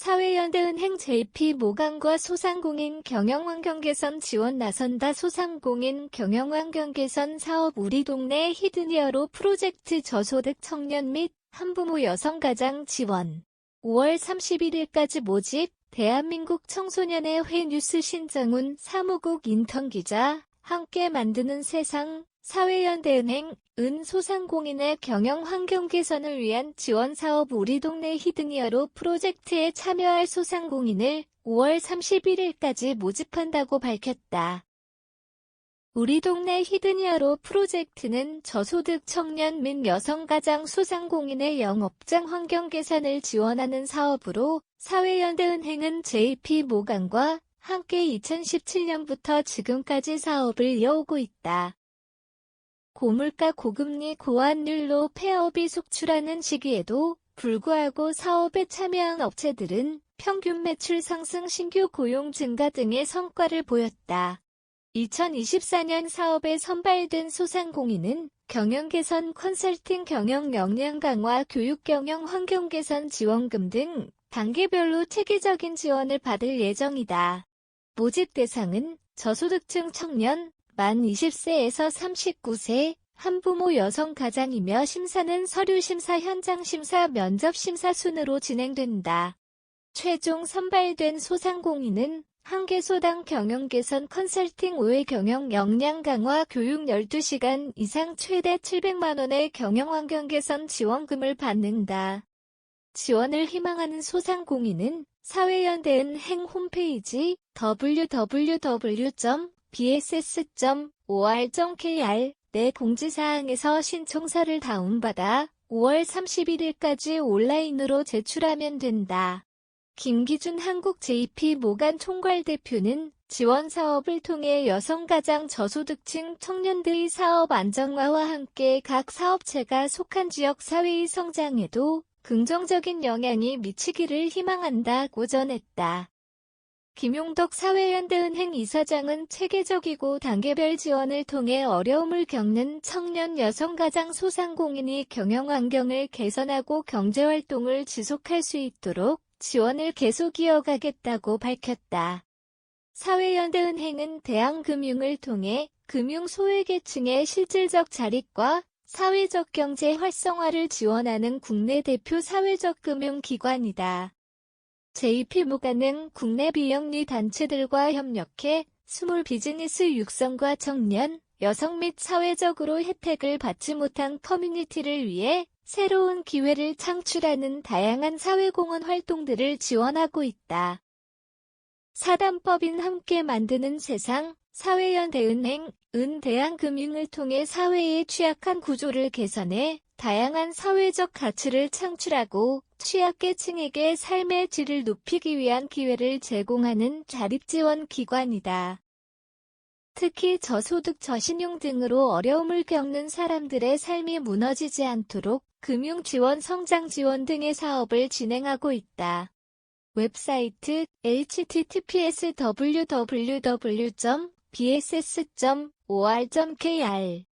사회연대은행 JP 모강과 소상공인 경영환경 개선 지원 나선다 소상공인 경영환경 개선 사업 우리 동네 히드니어로 프로젝트 저소득 청년 및 한부모 여성 가장 지원. 5월 31일까지 모집 대한민국 청소년의 회 뉴스 신정훈 사무국 인턴 기자 함께 만드는 세상 사회연대은행 은 소상공인의 경영 환경 개선을 위한 지원 사업 우리 동네 히드니어로 프로젝트에 참여할 소상공인을 5월 31일까지 모집한다고 밝혔다. 우리 동네 히드니어로 프로젝트는 저소득 청년 및 여성 가장 소상공인의 영업장 환경 개선을 지원하는 사업으로 사회연대은행은 JP 모강과 함께 2017년부터 지금까지 사업을 이어오고 있다. 고물가 고금리 고환율로 폐업이 속출하는 시기에도 불구하고 사업에 참여한 업체들은 평균 매출 상승 신규 고용 증가 등의 성과를 보였다. 2024년 사업에 선발된 소상공인은 경영 개선 컨설팅 경영 역량 강화 교육 경영 환경 개선 지원금 등 단계별로 체계적인 지원을 받을 예정이다. 모집 대상은 저소득층 청년, 만 20세에서 39세, 한부모 여성 가장이며 심사는 서류 심사 현장 심사 면접 심사 순으로 진행된다. 최종 선발된 소상공인은 한 개소당 경영 개선 컨설팅 5회 경영 역량 강화 교육 12시간 이상 최대 700만원의 경영 환경 개선 지원금을 받는다. 지원을 희망하는 소상공인은 사회연대은행 홈페이지 www.bss.or.kr 내 공지사항에서 신청서를 다운받아 5월 31일까지 온라인으로 제출하면 된다. 김기준 한국 JP 모간 총괄 대표는 지원 사업을 통해 여성 가장 저소득층 청년들의 사업 안정화와 함께 각 사업체가 속한 지역 사회의 성장에도 긍정적인 영향이 미치기를 희망한다고 전했다. 김용덕 사회연대은행 이사장은 체계적이고 단계별 지원을 통해 어려움을 겪는 청년 여성 가장 소상공인이 경영 환경을 개선하고 경제활동을 지속할 수 있도록 지원을 계속 이어가겠다고 밝혔다. 사회연대은행은 대한금융을 통해 금융 소외계층의 실질적 자립과 사회적 경제 활성화를 지원하는 국내 대표 사회적 금융기관이다. JP모가는 국내 비영리 단체들과 협력해 스몰 비즈니스 육성과 청년, 여성 및 사회적으로 혜택을 받지 못한 커뮤니티를 위해 새로운 기회를 창출하는 다양한 사회공헌 활동들을 지원하고 있다. 사단법인 함께 만드는 세상, 사회연대은행, 은대한금융을 통해 사회의 취약한 구조를 개선해 다양한 사회적 가치를 창출하고 취약계층에게 삶의 질을 높이기 위한 기회를 제공하는 자립지원 기관이다. 특히 저소득 저신용 등으로 어려움을 겪는 사람들의 삶이 무너지지 않도록 금융지원 성장지원 등의 사업을 진행하고 있다. 웹사이트 https www.bss.or.kr